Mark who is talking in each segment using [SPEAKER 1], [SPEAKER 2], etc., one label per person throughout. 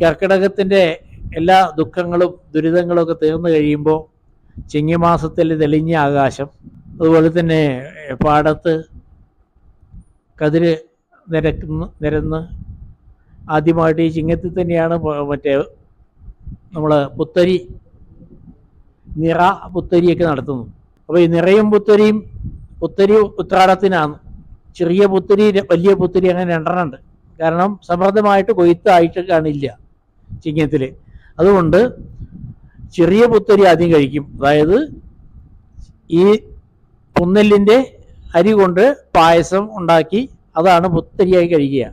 [SPEAKER 1] കർക്കിടകത്തിന്റെ എല്ലാ ദുഃഖങ്ങളും ദുരിതങ്ങളും ഒക്കെ തീർന്നു കഴിയുമ്പോൾ ചിങ്ങമാസത്തിൽ തെളിഞ്ഞ ആകാശം. അതുപോലെ തന്നെ പാടത്ത് കതിര് നിരക്കുന്ന നിരന്ന് ആദ്യമായിട്ട് ഈ ചിങ്ങത്തിൽ തന്നെയാണ് മറ്റേ നമ്മൾ പുത്തരി നിറ പുത്തരിയൊക്കെ നടത്തുന്നു. അപ്പോൾ ഈ നിറയും പുത്തരിയും പുത്തരി ഉത്രാടത്തിനാണ്. ചെറിയ പുത്തരി വലിയ പുത്തരി അങ്ങനെ രണ്ടെണ്ണം ഉണ്ട് കാരണം സമൃദ്ധമായിട്ട് കൊയ്ത്തായിട്ട് കാണില്ല ചിങ്ങത്തിൽ അതുകൊണ്ട് ചെറിയ പുത്തരി ആദ്യം കഴിക്കും. അതായത് ഈ പുന്നെല്ലിന്റെ അരി കൊണ്ട് പായസം ഉണ്ടാക്കി അതാണ് പുത്തരിയായി കഴിക്കുക.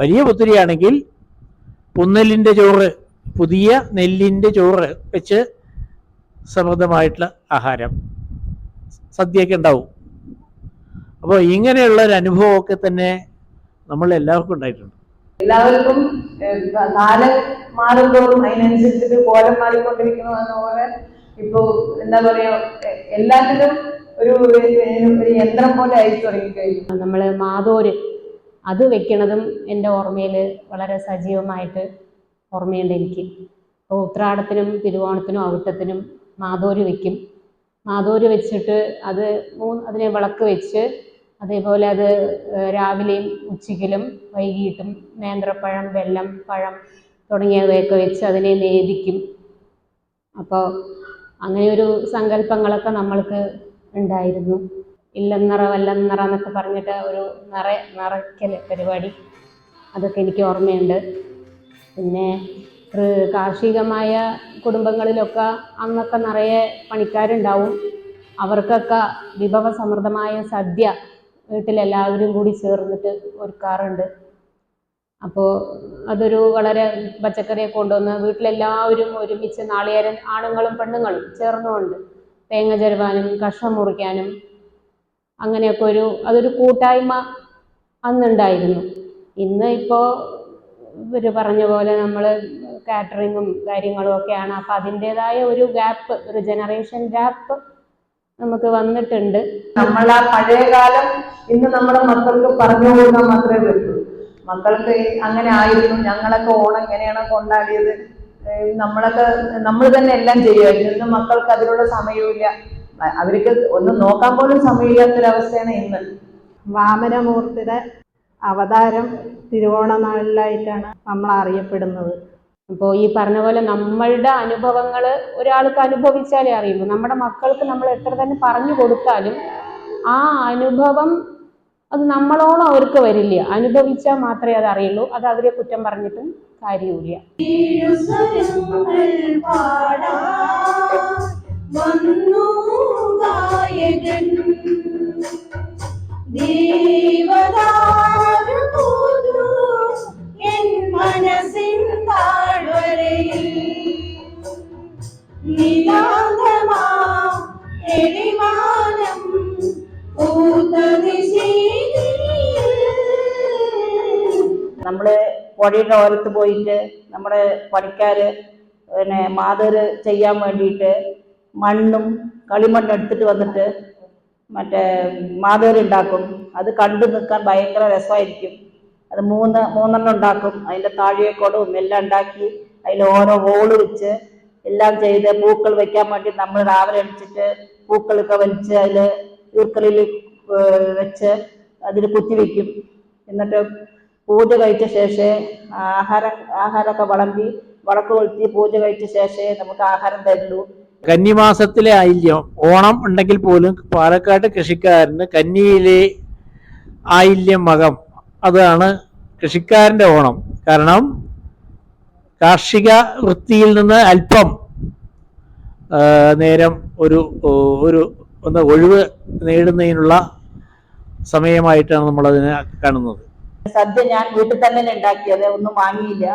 [SPEAKER 1] വലിയ പുത്തരിയാണെങ്കിൽ പുന്നെല്ലിന്റെ ചോറ് പുതിയ നെല്ലിന്റെ ചോറ് വെച്ച് സമൃദ്ധമായിട്ടുള്ള ആഹാരം സദ്യയൊക്കെ ഉണ്ടാവും. അപ്പോൾ ഇങ്ങനെയുള്ള ഒരു അനുഭവമൊക്കെ തന്നെ നമ്മൾ എല്ലാവർക്കും ഉണ്ടായിട്ടുണ്ട്.
[SPEAKER 2] എല്ലാവർക്കും നാല് കാലം മാറുന്തോറും അതിനനുസരിച്ചിട്ട് കോലം മാറിക്കൊണ്ടിരിക്കുന്നു എന്ന പോലെ ഇപ്പോ എന്താ പറയാ എല്ലാത്തിലും ഒരു ഒരു- യന്ത്രം പോലെ ആയി തുടങ്ങിക്കഴിഞ്ഞു.
[SPEAKER 3] നമ്മൾ മാതോര് അത് വെക്കണതും എന്റെ ഓർമ്മയിൽ വളരെ സജീവമായിട്ട് ഓർമ്മയുണ്ട് എനിക്ക്. അപ്പോൾ ഉത്രാടത്തിനും തിരുവോണത്തിനും അവിട്ടത്തിനും മാതോര് വെക്കും. മാതോര് വെച്ചിട്ട് അത് മൂന്ന് അതിനെ വിളക്ക് വെച്ച് അതേപോലെ അത് രാവിലെയും ഉച്ചയ്ക്കിലും വൈകിട്ടും നേന്ത്രപ്പഴം വെല്ലം പഴം തുടങ്ങിയവയൊക്കെ വെച്ച് അതിനെ നേദിക്കും. അപ്പോൾ അങ്ങനെയൊരു സങ്കല്പങ്ങളൊക്കെ നമ്മൾക്ക് ഉണ്ടായിരുന്നു. ഇല്ലെന്നറ വല്ലെന്നറ എന്നൊക്കെ പറഞ്ഞിട്ട് ഒരു നിറ നിറയ്ക്കൽ പരിപാടി. അതൊക്കെ എനിക്ക് ഓർമ്മയുണ്ട്. പിന്നെ കാർഷികമായ കുടുംബങ്ങളിലൊക്കെ അന്നൊക്കെ നിറയെ പണിക്കാരുണ്ടാവും. അവർക്കൊക്കെ വിഭവസമൃദ്ധമായ സദ്യ വീട്ടിലെല്ലാവരും കൂടി ചേർന്നിട്ട് ഒരുക്കാറുണ്ട്. അപ്പോൾ അതൊരു വളരെ പച്ചക്കറിയെ കൊണ്ടുവന്ന് വീട്ടിലെല്ലാവരും ഒരുമിച്ച് നാളികേരം ആണുങ്ങളും പെണ്ണുങ്ങളും ചേർന്നുകൊണ്ട് തേങ്ങ ചെരുവാനും കഷ്ണം മുറിക്കാനും അങ്ങനെയൊക്കെ ഒരു അതൊരു കൂട്ടായ്മ അന്നുണ്ടായിരുന്നു. ഇന്ന് ഇപ്പോൾ ഇവർ പറഞ്ഞ പോലെ നമ്മൾ കാറ്ററിങ്ങും കാര്യങ്ങളും ഒക്കെയാണ്. അപ്പം അതിന്റേതായ ഒരു ഗ്യാപ്പ് ഒരു ജനറേഷൻ ഗ്യാപ്പ് നമുക്ക് വന്നിട്ടുണ്ട്.
[SPEAKER 2] നമ്മൾ ആ പഴയ കാലം ഇന്ന് നമ്മുടെ മക്കൾക്ക് പറഞ്ഞു കൊടുക്കാൻ മാത്രമേ പറ്റൂ. മക്കൾക്ക് അങ്ങനെ ആയിരുന്നു. ഞങ്ങളൊക്കെ ഓണം എങ്ങനെയാണ് കൊണ്ടാടിയത്. നമ്മളൊക്കെ നമ്മൾ തന്നെ എല്ലാം ചെയ്യുമായിരുന്നു. ഇന്ന് മക്കൾക്ക് അതിനുള്ള സമയമില്ല അവർക്ക് ഒന്ന് നോക്കാൻ പോലും സമയമില്ലാത്തൊരവസ്ഥയാണ് ഇന്ന്.
[SPEAKER 4] വാമനമൂർത്തിയുടെ അവതാരം തിരുവോണനാളിലായിട്ടാണ് നമ്മൾ അറിയപ്പെടുന്നത്.
[SPEAKER 3] അപ്പോൾ ഈ പറഞ്ഞ പോലെ നമ്മളുടെ അനുഭവങ്ങൾ ഒരാൾക്ക് അനുഭവിച്ചാലേ അറിയുള്ളൂ. നമ്മുടെ മക്കൾക്ക് നമ്മൾ എത്ര തന്നെ പറഞ്ഞു കൊടുത്താലും ആ അനുഭവം അത് നമ്മളോളം അവർക്ക് വരില്ല. അനുഭവിച്ചാൽ മാത്രമേ അത് അറിയുള്ളൂ. അത് അവരെ കുറ്റം പറഞ്ഞിട്ടും കാര്യമില്ല
[SPEAKER 5] വന്നു
[SPEAKER 6] പുഴയുടെ ഓരത്ത് പോയിട്ട് നമ്മുടെ പണിക്കാര് പിന്നെ മാതര് ചെയ്യാൻ വേണ്ടിയിട്ട് മണ്ണും കളിമണ്ണും എടുത്തിട്ട് വന്നിട്ട് മറ്റേ മാതേര് ഉണ്ടാക്കും. അത് കണ്ടു നിൽക്കാൻ ഭയങ്കര രസമായിരിക്കും. അത് മൂന്ന് മൂന്നെണ്ണം ഉണ്ടാക്കും. അതിന്റെ താഴെക്കോടും എല്ലാം ഉണ്ടാക്കി അതിൽ ഓരോ ഹോൾ വെച്ച് എല്ലാം ചെയ്ത് പൂക്കൾ വെക്കാൻ വേണ്ടി നമ്മൾ രാവിലെ അടിച്ചിട്ട് പൂക്കളൊക്കെ വലിച്ച് അതിൽ ഈർക്കലിൽ വെച്ച് അതിൽ കുത്തി വെക്കും. എന്നിട്ട് പൂജ കഴിച്ച ശേഷം ആഹാരം ആഹാരമൊക്കെ വളമ്പി വളക്ക് കൊളുത്തി പൂജ കഴിച്ച ശേഷമേ നമുക്ക് ആഹാരം തരുള്ളൂ
[SPEAKER 1] കന്നിമാസത്തിലെ ആയില്യം ഓണം ഉണ്ടെങ്കിൽ പോലും പാലക്കാട് കൃഷിക്കാരന് കന്നിയിലെ ആയില്യം മകം. അതാണ് കൃഷിക്കാരന്റെ ഓണം. കാരണം കാർഷിക വൃത്തിയിൽ നിന്ന് അല്പം നേരം ഒരു ഒരു ഒന്ന് ഒഴിവ് നേടുന്നതിനുള്ള സമയമായിട്ടാണ് നമ്മളതിനെ കാണുന്നത്.
[SPEAKER 6] സദ്യ ഞാൻ വീട്ടിൽ തന്നെ ഉണ്ടാക്കിയത്? ഒന്നും വാങ്ങിയില്ല.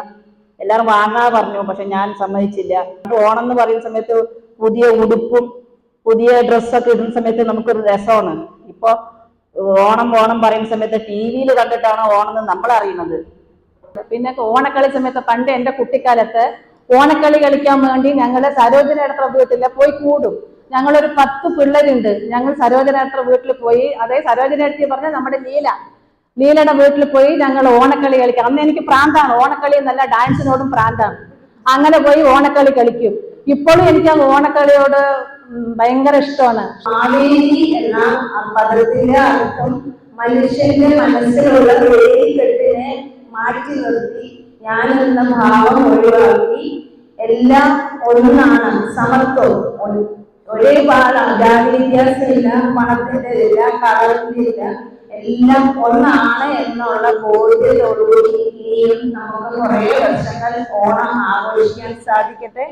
[SPEAKER 6] എല്ലാവരും വാങ്ങാ പറഞ്ഞു പക്ഷെ ഞാൻ സമ്മതിച്ചില്ല. ഓണം എന്ന് പറയുന്ന സമയത്ത് പുതിയ ഉടുപ്പും പുതിയ ഡ്രസ്സൊക്കെ ഇടുന്ന സമയത്ത് നമുക്കൊരു രസമാണ്. ഇപ്പൊ ഓണം ഓണം പറയുന്ന സമയത്ത് ടി വിയിൽ കണ്ടിട്ടാണ് ഓണം എന്ന് നമ്മൾ അറിയുന്നത്.
[SPEAKER 4] പിന്നെ ഓണക്കളി സമയത്ത് പണ്ട് എന്റെ കുട്ടിക്കാലത്ത്
[SPEAKER 2] ഓണക്കളി കളിക്കാൻ വേണ്ടി ഞങ്ങൾ സരോജനേത്ര വീട്ടിൽ പോയി കൂടും. ഞങ്ങളൊരു പത്ത് പിള്ളേരുണ്ട്. ഞങ്ങൾ സരോജനേത്ര വീട്ടിൽ പോയി അതേ സരോജനേത്തി പറഞ്ഞ നമ്മുടെ ലീല. ലീലയുടെ വീട്ടിൽ പോയി ഞങ്ങൾ ഓണക്കളി കളിക്കാം. അന്ന് എനിക്ക് പ്രാന്താണ്. ഓണക്കളി എന്നല്ല ഡാൻസിനോടും പ്രാന്താണ്. അങ്ങനെ പോയി ഓണക്കളി കളിക്കും. ഇപ്പോഴും എനിക്ക് ആ ഓണക്കളിയോട് ഭയങ്കര ഇഷ്ടമാണ്.
[SPEAKER 5] എന്ന പദത്തിന്റെ അർത്ഥം മനുഷ്യന്റെ മനസ്സിലുള്ള വേലിക്കെട്ടിനെ മാറ്റി നിർത്തി ഞാൻ എന്ന ഭാവം ഒഴിവാക്കി എല്ലാം ഒന്നാണ് സമത്വം ഒരേ പാടാണ്. ജാതി വ്യത്യാസമില്ല പണത്തിന്റെ ഇല്ല കളറിന്റെ ഇല്ല എല്ലാം ഒന്നാണ് എന്നുള്ള ബോധ്യത്തോടുകൂടി നമുക്ക് കുറെ വർഷങ്ങൾ ഓണം ആഘോഷിക്കാൻ സാധിക്കട്ടെ.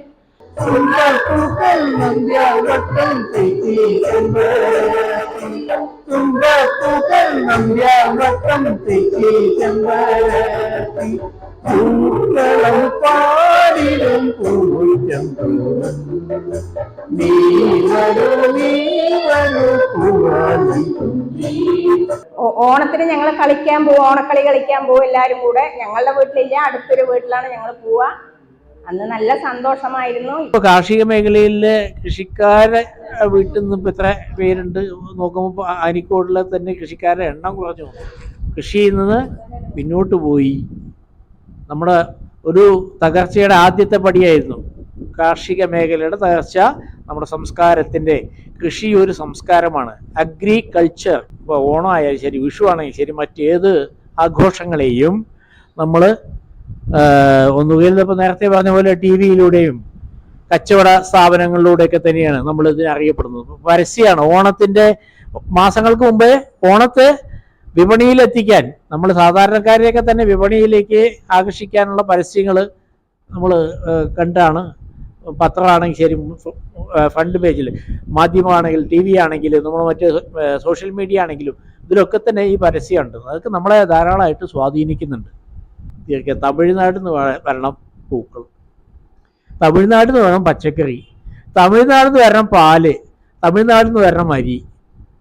[SPEAKER 1] പൂവാലി.
[SPEAKER 7] ഓ- ഓണത്തിന് ഞങ്ങൾ കളിക്കാൻ പോവും ഓണക്കളി കളിക്കാൻ പോവും എല്ലാവരും കൂടെ. ഞങ്ങളുടെ വീട്ടിലില്ല അടുത്തൊരു വീട്ടിലാണ് ഞങ്ങൾ പോവുക അന്ന് നല്ല സന്തോഷമായിരുന്നു.
[SPEAKER 1] ഇപ്പൊ കാർഷിക മേഖലയിലെ കൃഷിക്കാരെ വീട്ടിൽ നിന്ന് ഇപ്പൊ എത്ര പേരുണ്ട്. നോക്കുമ്പോൾ അരിക്കോടിലെ തന്നെ കൃഷിക്കാരുടെ എണ്ണം കുറഞ്ഞു. കൃഷി ചെയ്യുന്നത് പിന്നോട്ട് പോയി. നമ്മുടെ ഒരു തകർച്ചയുടെ ആദ്യത്തെ പടിയായിരുന്നു കാർഷിക മേഖലയുടെ തകർച്ച. നമ്മുടെ സംസ്കാരത്തിന്റെ കൃഷി ഒരു സംസ്കാരമാണ്. അഗ്രികൾച്ചർ. ഇപ്പോൾ ഓണമായാലും ശരി വിഷു ആണെങ്കിലും ശരി മറ്റേത് ആഘോഷങ്ങളെയും നമ്മൾ ഒന്നുകിൽ ഇപ്പോൾ നേരത്തെ പറഞ്ഞ പോലെ ടി വിയിലൂടെയും കച്ചവട സ്ഥാപനങ്ങളിലൂടെയൊക്കെ തന്നെയാണ് നമ്മൾ ഇതിനെ അറിയപ്പെടുന്നത്. പരസ്യമാണ് ഓണത്തിന്റെ മാസങ്ങൾക്ക് മുമ്പേ ഓണത്തെ വിപണിയിലെത്തിക്കാൻ നമ്മൾ സാധാരണക്കാരെയൊക്കെ തന്നെ വിപണിയിലേക്ക് ആകർഷിക്കാനുള്ള പരസ്യങ്ങൾ നമ്മൾ കണ്ടാണ് പത്രമാണെങ്കിൽ ശരി ഫ്രണ്ട് പേജിൽ മാധ്യമമാണെങ്കിൽ ടി വി ആണെങ്കിലും നമ്മൾ മറ്റ് സോഷ്യൽ മീഡിയ ആണെങ്കിലും ഇതിലൊക്കെ തന്നെ ഈ പരസ്യമുണ്ട്. അതൊക്കെ നമ്മളെ ധാരാളമായിട്ട് സ്വാധീനിക്കുന്നുണ്ട്. തീർച്ചയായും തമിഴ്നാട്ടിൽ വരണം പൂക്കൾ. തമിഴ്നാട്ടിൽ നിന്ന് പച്ചക്കറി. തമിഴ്നാട്ടിൽ നിന്ന് വരണം പാൽ. തമിഴ്നാട്ടിൽ നിന്ന് വരണം അരി.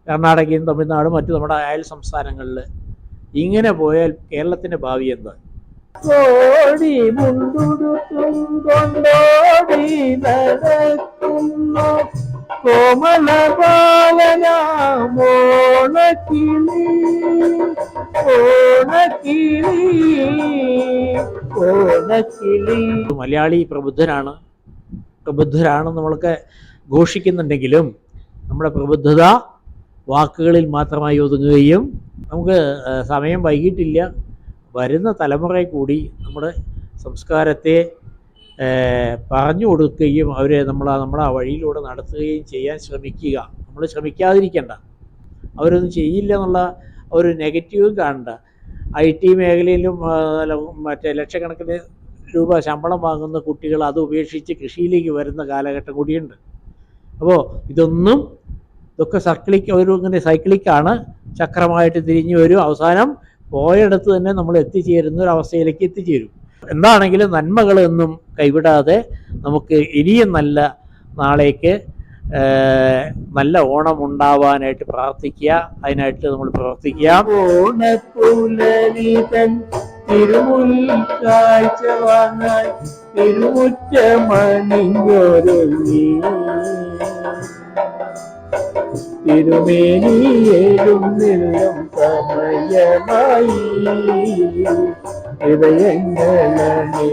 [SPEAKER 1] കർണാടകയും തമിഴ്നാടും മറ്റു നമ്മുടെ അയൽ സംസ്ഥാനങ്ങളിൽ ഇങ്ങനെ പോയാൽ കേരളത്തിന്റെ ഭാവി എന്താ കോടി മുണ്ടുടുത്തും കൊണ്ടോടി നടക്കുന്നു കോമല ബാലനാമോണക്കിളി ഓണക്കിളി ഓണക്കിളി. മലയാളി പ്രബുദ്ധരാണ് പ്രബുദ്ധരാണെന്ന് നമ്മളൊക്കെ ഘോഷിക്കുന്നുണ്ടെങ്കിലും നമ്മുടെ പ്രബുദ്ധത വാക്കുകളിൽ മാത്രമായി ഒതുങ്ങുകയും നമുക്ക് സമയം വൈകിട്ടില്ല. വരുന്ന തലമുറയെ കൂടി നമ്മുടെ സംസ്കാരത്തെ പറഞ്ഞു കൊടുക്കുകയും അവരെ നമ്മൾ നമ്മുടെ ആ വഴിയിലൂടെ നടത്തുകയും ചെയ്യാൻ ശ്രമിക്കുക. നമ്മൾ ശ്രമിക്കാതിരിക്കേണ്ട. അവരൊന്നും ചെയ്യില്ല എന്നുള്ള ഒരു നെഗറ്റീവും കാണണ്ട. ഐ ടി മേഖലയിലും മറ്റേ ലക്ഷക്കണക്കിന് രൂപ ശമ്പളം വാങ്ങുന്ന കുട്ടികൾ അത് ഉപേക്ഷിച്ച് കൃഷിയിലേക്ക് വരുന്ന കാലഘട്ടം കൂടിയുണ്ട്. അപ്പോൾ ഇതൊന്നും ഇതൊക്കെ സർക്കിളിക്ക് ഒരു ഇങ്ങനെ സൈക്കിളിക്കാണ് ചക്രമായിട്ട് തിരിഞ്ഞു വരും. അവസാനം പോയടത്ത് തന്നെ നമ്മൾ എത്തിച്ചേരുന്ന ഒരു അവസ്ഥയിലേക്ക് എത്തിച്ചേരും. എന്താണെങ്കിലും നന്മകളൊന്നും കൈവിടാതെ നമുക്ക് ഇനിയും നല്ല നാളേക്ക് നല്ല ഓണം ഉണ്ടാവാനായിട്ട് പ്രാർത്ഥിക്കുക. അതിനായിട്ട് നമ്മൾ പ്രവർത്തിക്കുക. ഓണപ്പുലരിതൻ തിരുമുൽ കാഴ്ച വാങ്ങാൻ തിരുമുറ്റമണിഞ്ഞൊരുങ്ങി. തിരുമേനിയേലും നിന്നും ഹൃദയങ്ങളണിഞ്ഞൊരുങ്ങി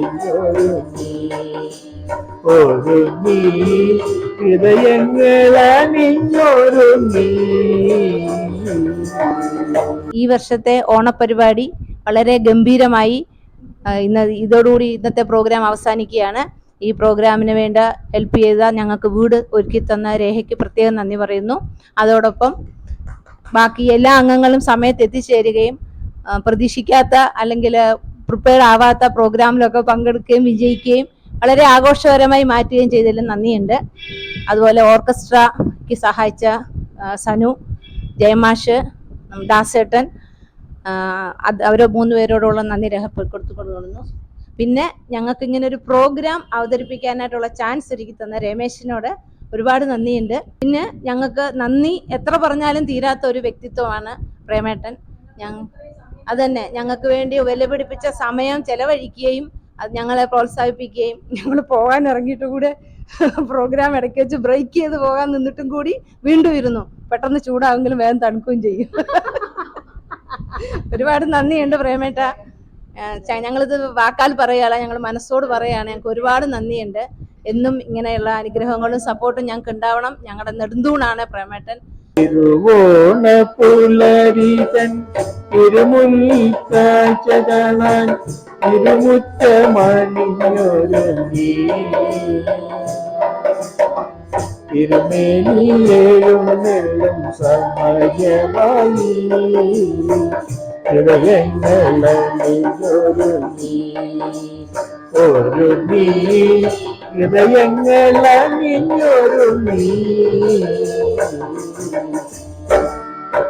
[SPEAKER 1] ഒരുങ്ങി നീ
[SPEAKER 8] ഈ വർഷത്തെ ഓണപരിപാടി വളരെ ഗംഭീരമായി ഇന്ന് ഇതോടുകൂടി ഇന്നത്തെ പ്രോഗ്രാം അവസാനിക്കുകയാണ്. ഈ പ്രോഗ്രാമിന് വേണ്ട ഹെൽപ്പ് ചെയ്ത ഞങ്ങൾക്ക് വീട് ഒരുക്കി തന്ന രേഖയ്ക്ക് പ്രത്യേകം നന്ദി പറയുന്നു. അതോടൊപ്പം ബാക്കി എല്ലാ അംഗങ്ങളും സമയത്ത് എത്തിച്ചേരുകയും പ്രതീക്ഷിക്കാത്ത അല്ലെങ്കിൽ പ്രിപ്പയർഡ് ആവാത്ത പ്രോഗ്രാമിലൊക്കെ പങ്കെടുക്കുകയും വിജയിക്കുകയും വളരെ ആഘോഷകരമായി മാറ്റുകയും ചെയ്തതിൽ നന്ദിയുണ്ട്. അതുപോലെ ഓർക്കസ്ട്രയ്ക്ക് സഹായിച്ച സനു ജയമാഷ് ദാസേട്ടൻ അവർ മൂന്ന് പേരോടുള്ള നന്ദി രേഖപ്പെടുത്തിക്കൊള്ളുന്നു പിന്നെ ഞങ്ങൾക്ക് ഇങ്ങനെ ഒരു പ്രോഗ്രാം അവതരിപ്പിക്കാനായിട്ടുള്ള ചാൻസ് ഒരുക്കി തന്ന രമേശിനോട് ഒരുപാട് നന്ദിയുണ്ട്. പിന്നെ ഞങ്ങൾക്ക് നന്ദി എത്ര പറഞ്ഞാലും തീരാത്ത ഒരു വ്യക്തിത്വമാണ് പ്രേമേട്ടൻ. ഞങ്ങ അതന്നെ. ഞങ്ങൾക്ക് വേണ്ടി വിലപിടിപ്പിച്ച സമയം ചെലവഴിക്കുകയും അത് ഞങ്ങളെ പ്രോത്സാഹിപ്പിക്കുകയും ഞങ്ങൾ പോകാൻ ഇറങ്ങിയിട്ട് കൂടെ പ്രോഗ്രാം ഇടയ്ക്ക് വെച്ച് ബ്രേക്ക് ചെയ്ത് പോകാൻ നിന്നിട്ടും കൂടി വീണ്ടും ഇരുന്നു. പെട്ടെന്ന് ചൂടാവെങ്കിലും വേഗം തണുക്കുകയും ചെയ്യും. ഒരുപാട് നന്ദിയുണ്ട് പ്രേമേട്ട. ഞങ്ങളിത് വാക്കാൽ പറയുകയല്ല ഞങ്ങൾ മനസ്സോട് പറയുകയാണ്. ഞങ്ങൾക്ക് ഒരുപാട് നന്ദിയുണ്ട്. എന്നും ഇങ്ങനെയുള്ള അനുഗ്രഹങ്ങളും സപ്പോർട്ടും ഞങ്ങൾക്ക് ഉണ്ടാവണം ഞങ്ങളുടെ നെടുന്തൂണാണ് പ്രേമേട്ടൻ.
[SPEAKER 5] തിരുവോണ പുലരിതൻ തിരുമുൽക്കാഴ്ച കാണാൻ തിരുമേനിയേഴും നെല്ലും സമയമായി ഹൃദയങ്ങളണിഞ്ഞൊരുങ്ങി. ഒരുങ്ങി ഹൃദയങ്ങളണിഞ്ഞൊരുങ്ങി. Thank you.